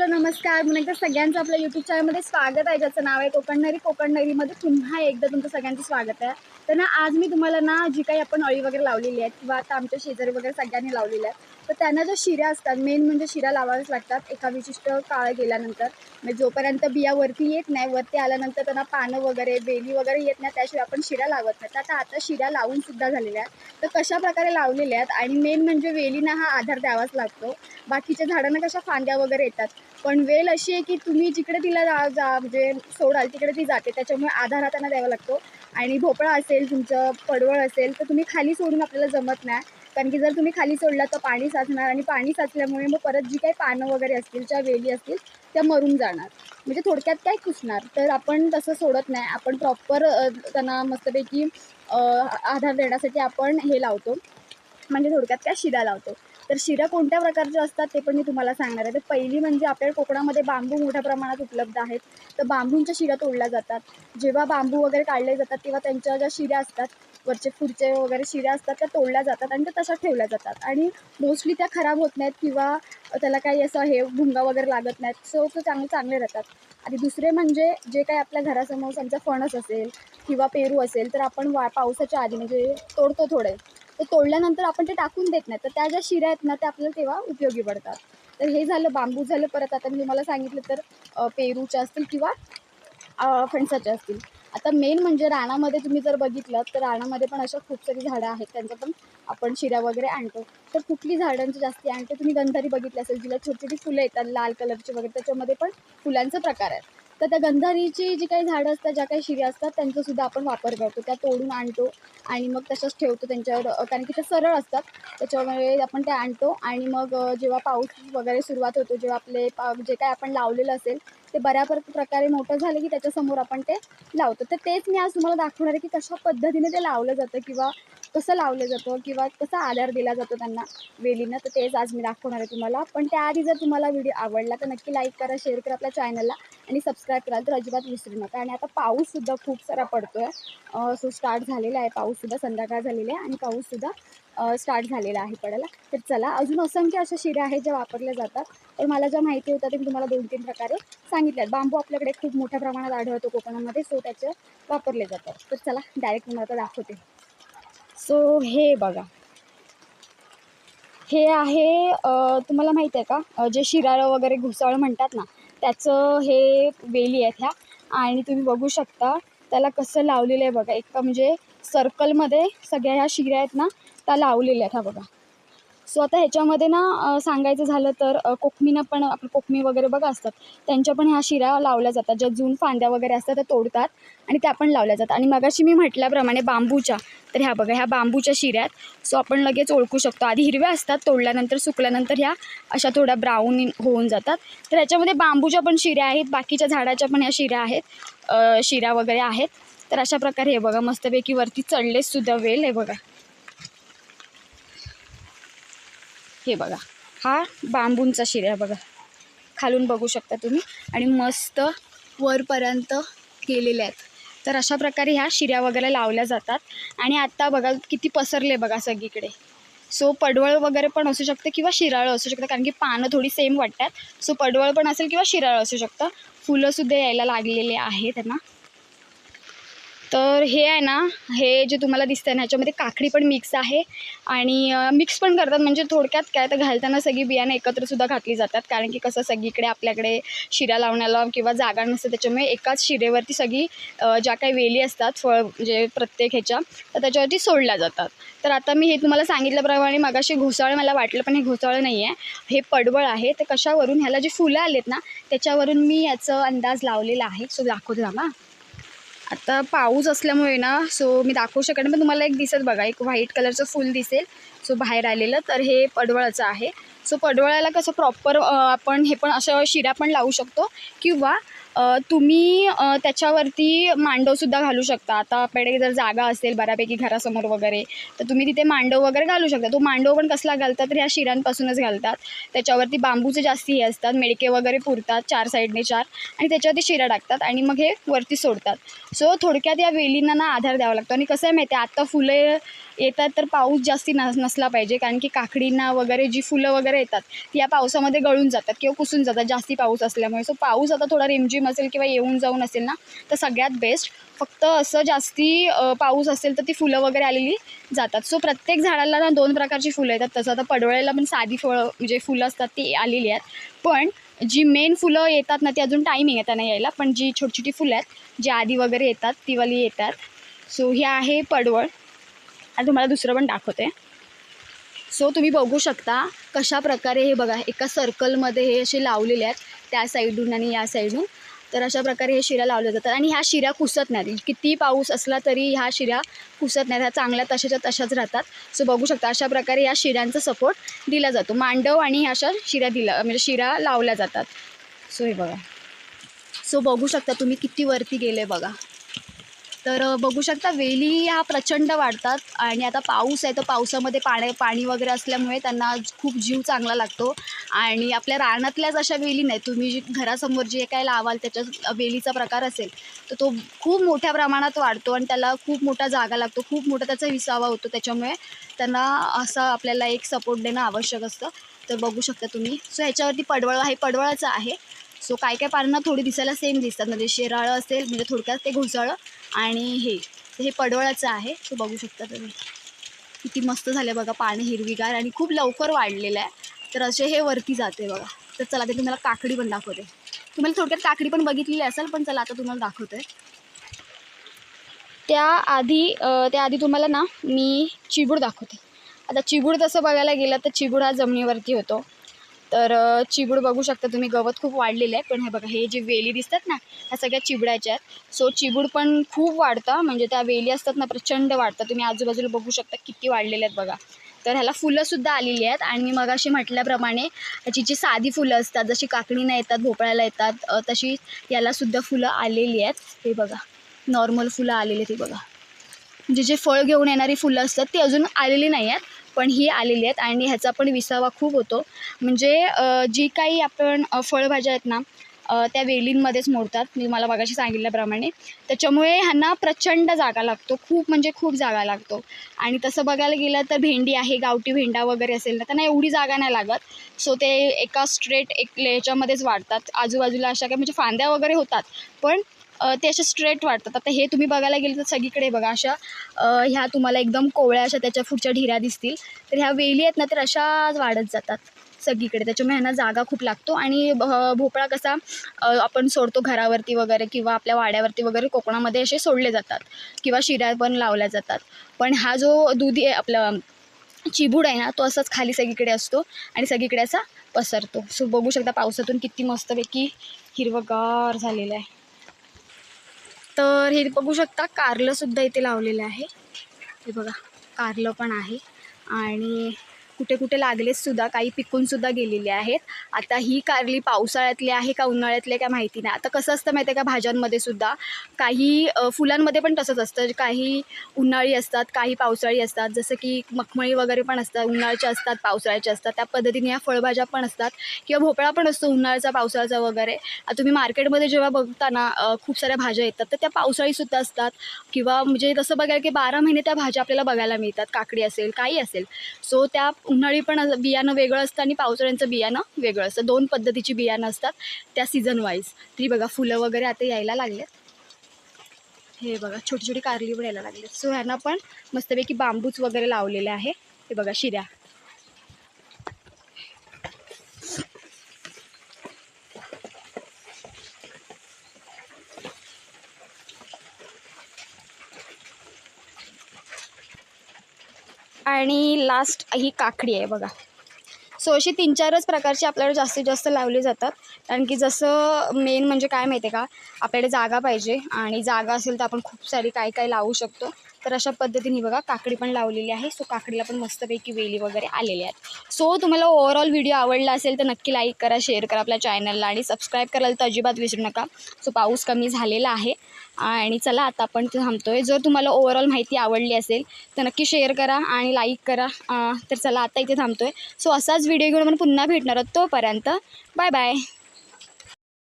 Hello नमस्कार. म्हणून एकदा सगळ्यांचं आपल्या यूट्यूब चॅनलमध्ये स्वागत आहे ज्याचं नाव आहे कोकणनरी कोकणनरीमध्ये पुन्हा एकदा तुमचं सगळ्यांचं स्वागत आहे. तर ना आज मी तुम्हाला ना जी काही आपण अळी वगैरे लावलेली आहेत किंवा आता आमच्या शेजारी वगैरे सगळ्यांनी लावलेल्या आहेत तर त्यांना ज्या शिऱ्या असतात मेन म्हणजे शिऱ्या लावाव्याच लागतात एका विशिष्ट काळ गेल्यानंतर. म्हणजे जोपर्यंत बिया वरती येत नाही वरती आल्यानंतर त्यांना पानं वगैरे वेली वगैरे येत नाही त्याशिवाय आपण शिऱ्या लावत नाही. तर आता आता शिऱ्या लावूनसुद्धा झालेल्या आहेत. तर कशा प्रकारे लावलेल्या आहेत आणि मेन म्हणजे वेलींना हा आधार द्यावाच लागतो. बाकीच्या झाडांना कशा फांद्या वगैरे येतात पण वेल अशी आहे की तुम्ही जिकडे तिला जा जा म्हणजे सोडाल तिकडे ती जाते. त्याच्यामुळे आधार हा त्यांना द्यावा लागतो. आणि भोपळा असेल तुमचं पडवळ असेल तर तुम्ही खाली सोडून आपल्याला जमत नाही. कारण की जर तुम्ही खाली सोडला तर पाणी साचणार आणि पाणी साचल्यामुळे मग परत जी काही पानं वगैरे असतील ज्या वेली असतील त्या मरून जाणार. म्हणजे थोडक्यात काय कुसणार तर आपण तसं सोडत नाही. आपण प्रॉपर त्यांना मस्तपैकी आधार देण्यासाठी आपण हे लावतो. म्हणजे थोडक्यात काय शिदा लावतो. तर शिरा कोणत्या प्रकारच्या असतात ते पण मी तुम्हाला सांगणार आहे. तर पहिली म्हणजे आपल्या कोकणामध्ये बांबू मोठ्या प्रमाणात उपलब्ध आहेत. तर बांबूंच्या शिरा तोडल्या जातात. जेव्हा बांबू वगैरे काढले जातात तेव्हा त्यांच्या ज्या शिऱ्या असतात वरचे खुर्चे वगैरे शिऱ्या असतात त्या तोडल्या जातात आणि त्या तशा ठेवल्या जातात. आणि मोस्टली त्या खराब होत नाहीत किंवा त्याला काही असं हे भुंगा वगैरे लागत नाहीत. सो ते चांगले चांगले राहतात. आणि दुसरे म्हणजे जे काही आपल्या घरासमोर समजा फणस असेल किंवा पेरू असेल तर आपण वा पावसाच्या आधी म्हणजे तोडतो थोडे. ते तोडल्यानंतर आपण ते टाकून देत नाही. तर त्या ज्या शिऱ्या आहेत ना त्या आपल्याला तेव्हा उपयोगी पडतात. तर हे झालं बांबू झालं परत. आता मी तुम्हाला सांगितलं तर पेरूच्या असतील किंवा फणसाच्या असतील. आता मेन म्हणजे रानामध्ये तुम्ही जर बघितलं तर रानामध्ये पण अशा खूप सारी झाडं आहेत. त्यांचं पण आपण शिऱ्या वगैरे आणतो. तर कुठली झाडांची जास्ती आणतो? तुम्ही गंधारी बघितली असेल जिला छोटी छोटी फुलं येतात लाल कलरची वगैरे त्याच्यामध्ये पण फुलांचा प्रकार आहे. तर त्या गंधारीची जी काही झाडं असतात ज्या काही शिऱ्या असतात त्यांचासुद्धा आपण वापर करतो. त्या तोडून आणतो आणि मग तशाच ठेवतो त्यांच्यावर. कारण की ते सरळ असतात. त्याच्यामुळे आपण ते आणतो आणि मग जेव्हा पाऊस वगैरे सुरुवात होतो जेव्हा आपले पा जे काय आपण लावलेलं असेल ते बऱ्या प्रकारे मोठं झालं की त्याच्यासमोर आपण ते लावतो. तर तेच मी आज तुम्हाला दाखवणार आहे की कशा पद्धतीने ते लावलं जातं किंवा कसं लावलं जातं किंवा कसा आधार दिला जातो त्यांना वेलीनं. तर तेच आज मी दाखवणार आहे तुम्हाला. पण त्याआधी जर तुम्हाला व्हिडिओ आवडला तर नक्की लाईक करा शेअर करा आपल्या चॅनलला आणि सबस्क्राईब कराल तर अजिबात विसरू नका. आणि आता पाऊससुद्धा खूप सारा पडतो आहे सो स्टार्ट झालेला आहे. पाऊससुद्धा संध्याकाळ झालेली आहे आणि पाऊससुद्धा स्टार्ट झालेला आहे पडायला. तर चला अजून असंख्य अशा शिऱ्या आहेत ज्या वापरल्या जातात. तर मला ज्या माहिती होत्या ते मी तुम्हाला दोन तीन प्रकारे सांगितल्यात. बांबू आपल्याकडे खूप मोठ्या प्रमाणात आढळतो कोकणामध्ये सो त्याचे वापरले जातात. तर चला डायरेक्ट तुम्हाला आता दाखवते. सो हे बघा. हे आहे तुम्हाला माहीत आहे का? जे शिराळं वगैरे घुसाळ म्हणतात ना त्याचं हे वेली आहेत ह्या. आणि तुम्ही बघू शकता त्याला कसं लावलेलं आहे बघा. एक म्हणजे सर्कलमध्ये सगळ्या ह्या शिऱ्या आहेत ना त्या लावलेल्या आहेत हा बघा. सो आता ह्याच्यामध्ये ना सांगायचं झालं तर कोकमीनं पण आपलं कोकमी वगैरे बघा असतात त्यांच्या पण ह्या शिऱ्या लावल्या जातात. ज्या जून फांद्या वगैरे असतात त्या तोडतात आणि त्या पण लावल्या जातात. आणि मगाशी मी म्हटल्याप्रमाणे बांबूच्या तर ह्या बघा ह्या बांबूच्या शिऱ्या आहेत. सो आपण लगेच ओळखू शकतो. आधी हिरव्या असतात तोडल्यानंतर सुकल्यानंतर ह्या अशा थोड्या ब्राऊन होऊन जातात. तर ह्याच्यामध्ये बांबूच्या पण शिऱ्या आहेत बाकीच्या झाडाच्या पण ह्या शिऱ्या आहेत शिऱ्या वगैरे आहेत. तर अशा प्रकारे हे बघा मस्तपैकी वरती चढले सुद्धा वेल हे बघा. हे बघा हा बांबूंचा शिऱ्या बघा. खालून बघू शकता तुम्ही. आणि मस्त वरपर्यंत गेलेल्या आहेत. तर अशा प्रकारे ह्या शिऱ्या वगैरे लावल्या जातात. आणि आत्ता बघा किती पसरले बघा सगळीकडे. सो पडवळ वगैरे पण असू शकतं किंवा शिराळं असू शकतं. कारण की पानं थोडी सेम वाटतात. सो पडवळ पण असेल किंवा शिराळं असू शकतं. फुलंसुद्धा यायला लागलेले आहे त्यांना तर हे आहे ना हे जे तुम्हाला दिसतं आहे ना ह्याच्यामध्ये काकडी पण मिक्स आहे. आणि मिक्स पण करतात. म्हणजे थोडक्यात काय तर घालताना सगळी बियाणं एकत्रसुद्धा घातली जातात. कारण की कसं सगळीकडे आपल्याकडे शिऱ्या लावण्याला किंवा जागा नसते. त्याच्यामुळे एकाच शिरेवरती सगळी ज्या काही वेली असतात फळ म्हणजे प्रत्येक ह्याच्या तर त्याच्यावरती सोडल्या जातात. तर आता मी हे तुम्हाला सांगितल्याप्रमाणे मगाशी घोसाळ मला वाटलं पण हे घोसाळ नाही आहे हे पडवळ आहे. तर कशावरून ह्याला जी फुलं आलेत ना त्याच्यावरून मी याचं अंदाज लावलेला आहे. सो दाखवतो थांबा. आता पाऊस असल्यामुळे ना सो मी दाखवू शकत पण तुम्हाला एक दिसत बघा एक व्हाईट कलरचं फूल दिसेल सो बाहेर आलेलं तर हे पडवळाचं आहे. सो पडवळाला कसं प्रॉपर आपण हे पण अशा शिरा पण लावू शकतो किंवा तुम्ही त्याच्यावरती मांडवसुद्धा घालू शकता. आता आपल्याकडे जर जागा असेल बऱ्यापैकी घरासमोर वगैरे तर तुम्ही तिथे मांडव वगैरे घालू शकता. तो मांडव पण कसला घालतात तर ह्या शिरांपासूनच घालतात. त्याच्यावरती बांबूचे जास्ती हे असतात मेडके वगैरे पुरतात चार साईडने चार आणि त्याच्यावरती शिरा टाकतात आणि मग हे वरती सोडतात. सो थोडक्यात या वेलींना ना आधार द्यावा लागतो. आणि कसं आहे माहिती आहे आत्ता फुलं येतात तर पाऊस जास्ती नस नसला पाहिजे. कारण की काकडींना वगैरे जी फुलं वगैरे येतात ती या पावसामध्ये गळून जातात किंवा कुसून जातात. जास्ती पाऊस असल्यामुळे. सो पाऊस आता थोडा रिमझिम असेल किंवा येऊन जाऊन असेल ना तर सगळ्यात बेस्ट फक्त असं जास्ती पाऊस असेल तर ती फुलं वगैरे आलेली जातात. सो प्रत्येक झाडाला ना दोन प्रकारची फुलं येतात. तसं आता पडवळ्याला पण साधी फळं म्हणजे फुलं असतात ती आलेली आहेत. पण जी मेन फुलं येतात ना ती अजून टायमिंग आहे त्यांना यायला. पण जी छोटी छोटी फुलं आहेत जी आधी वगैरे येतात ती वाली येतात. सो हे आहे पडवळ. आणि तुम्हाला दुसरं पण दाखवते. सो तुम्ही बघू शकता कशा प्रकारे हे बघा एका सर्कलमध्ये हे असे लावलेले आहेत त्या साईडून आणि या साईडून तर अशा प्रकारे हे शिऱ्या लावल्या जातात. आणि ह्या शिऱ्या कुसत नाहीत. किती पाऊस असला तरी ह्या शिऱ्या कुसत नाहीत. ह्या चांगल्या तशाच्या तशाच राहतात. सो बघू शकता अशा प्रकारे या शिऱ्यांचा सपोर्ट दिला जातो. मांडव आणि ह्या अशा शिऱ्या दिला म्हणजे शिऱ्या लावल्या जातात. सो हे बघा. सो बघू शकता तुम्ही किती वरती गेले बघा. तर बघू शकता वेली ह्या प्रचंड वाढतात आणि आता पाऊस आहे तर पावसामध्ये पाणी पाणी वगैरे असल्यामुळे त्यांना खूप जीव चांगला लागतो. आणि आपल्या रानातल्याच अशा वेली नाही तुम्ही जी घरासमोर जे काय लावाल त्याच्या वेलीचा प्रकार असेल तर तो खूप मोठ्या प्रमाणात वाढतो आणि त्याला खूप मोठा जागा लागतो. खूप मोठा त्याचा विसावा होतो. त्याच्यामुळे त्यांना असं आपल्याला एक सपोर्ट देणं आवश्यक असतं. तर बघू शकता तुम्ही. सो ह्याच्यावरती पडवळ हे पडवळाचं आहे. सो काय काय पानांना थोडी दिसायला सेम दिसतात. म्हणजे शेराळं असेल म्हणजे थोडक्यात ते घोसाळं आणि हे. हे पडवळाचं आहे. तो बघू शकता तुम्ही. किती मस्त झालं बघा. पाणी हिरवीगार आणि खूप लवकर वाढलेलं आहे. तर असे हे वरती जाते बघा. तर चला ते तुम्हाला काकडी पण दाखवते. तुम्हाला थोडक्यात काकडी पण बघितलेली असेल पण चला आता तुम्हाला दाखवते. त्याआधी त्याआधी तुम्हाला ना मी चिबूड दाखवते. आता चिबूड तसं बघायला गेलं तर चिबूड हा जमिनीवरती होतो. तर चिबूड बघू शकता तुम्ही गवत खूप वाढलेलं आहे. पण हे बघा हे जे वेली दिसतात ना ह्या सगळ्या चिबड्याच्या आहेत. सो चिबूड पण खूप वाढतं. म्हणजे त्या वेली असतात ना प्रचंड वाढतात. तुम्ही आजूबाजूला बघू शकता किती वाढलेले आहेत बघा. तर ह्याला फुलंसुद्धा आलेली आहेत. आणि मी मगाशी म्हटल्याप्रमाणे ह्याची जी साधी फुलं असतात जशी काकडीनं येतात भोपळ्याला येतात तशी यालासुद्धा फुलं आलेली आहेत. हे बघा नॉर्मल फुलं आलेली आहेत हे बघा. म्हणजे जे फळ घेऊन येणारी फुलं असतात ती अजून आलेली नाही आहेत पण ही आलेली आहेत. आणि ह्याचा पण विसावा खूप होतो. म्हणजे जी काही आपण फळभाज्या आहेत ना त्या वेलींमध्येच मोडतात मी मला मगाशी सांगितल्याप्रमाणे. त्याच्यामुळे ह्यांना प्रचंड जागा लागतो खूप म्हणजे खूप जागा लागतो. आणि तसं बघायला गेलं तर भेंडी आहे गावठी भेंडा वगैरे असेल ना त्यांना एवढी जागा नाही लागत. सो ते एका स्ट्रेट एक ह्याच्यामध्येच वाढतात. आजूबाजूला अशा काय म्हणजे फांद्या वगैरे होतात पण ते असे स्ट्रेट वाढतात. आता हे तुम्ही बघायला गेलं तर सगळीकडे बघा अशा ह्या तुम्हाला एकदम कोवळ्या अशा त्याच्या पुढच्या ढिऱ्या दिसतील. तर ह्या वेली आहेत ना तर अशाच वाढत जातात. सगळीकडे. त्याच्यामुळे ह्यांना जागा खूप लागतो. आणि भ- भोपळा कसा आपण सोडतो घरावरती वगैरे किंवा आपल्या वाड्यावरती वगैरे कोकणामध्ये असे सोडले जातात किंवा शिऱ्या पण लावल्या जातात. पण हा जो दुधी आहे आपला चिबूड आहे ना तो असाच खाली सगळीकडे असतो आणि सगळीकडे असा पसरतो. सो बघू शकता पावसातून किती मस्तपैकी हिरवगार झालेलं आहे. तर हे बघू शकता कारलंसुद्धा इथे लावलेलं आहे. हे बघा कारलं पण आहे. आणि कुठे कुठे लागलेत सुद्धा काही पिकूनसुद्धा गेलेले आहेत. आता ही कारली पावसाळ्यातली आहे का उन्हाळ्यातली काय माहिती नाही. आता कसं असतं माहिती आहे का भाज्यांमध्ये सुद्धा काही फुलांमध्ये पण तसंच असतं. काही उन्हाळी असतात काही पावसाळी असतात. जसं की मखमळी वगैरे पण असतात उन्हाळ्याच्या असतात पावसाळ्याच्या असतात. त्या पद्धतीने या फळभाज्या पण असतात किंवा भोपळा पण असतो उन्हाळ्याचा पावसाळ्याचा वगैरे. आता तुम्ही मार्केटमध्ये जेव्हा बघताना खूप साऱ्या भाज्या येतात तर त्या पावसाळीसुद्धा असतात. किंवा म्हणजे तसं बघायला की बारा महिने त्या भाज्या आपल्याला बघायला मिळतात. काकडी असेल काही असेल. सो त्या उन्हाळी पण असं बियाणं वेगळं असतं आणि पावसाळ्यांचं बियाणं वेगळं असतं. दोन पद्धतीची बियाणं असतात त्या सीझन वाईज ती बघा फुलं वगैरे आता यायला लागलेत. हे बघा छोटी छोटी कारली पण यायला लागलेत. सो ह्यांना पण मस्तपैकी बांबूच वगैरे लावलेले आहे. हे बघा शिऱ्या. आणि लास्ट ही काकडी आहे बघा. सो अशी तीन चारच प्रकारची आपल्याकडे जास्तीत जास्त लावली जातात. कारण की जसं मेन म्हणजे काय माहिती आहे का? आपल्याकडे जागा पाहिजे आणि जागा असेल तर आपण खूप सारी काय काय लावू शकतो. तर अशा पद्धतीने बघा काकडी पण लावलेली आहे. सो काकडीला पण मस्तपैकी वेली वगैरे आलेले आहेत. सो तुम्हाला ओव्हरऑल व्हिडिओ आवडला असेल तर नक्की लाईक करा शेअर करा आपल्या चॅनलला आणि सबस्क्राईब करायला तर अजिबात विसरू नका. सो पाऊस कमी झालेला आहे. आणि चला आता आपण ते आहे जर तुम्हाला ओव्हरऑल माहिती आवडली असेल तर नक्की शेअर करा आणि लाईक करा. तर चला आता इथे थांबतो आहे सो असाच व्हिडिओ घेऊन आपण पुन्हा भेटणार आहोत तोपर्यंत. Bye bye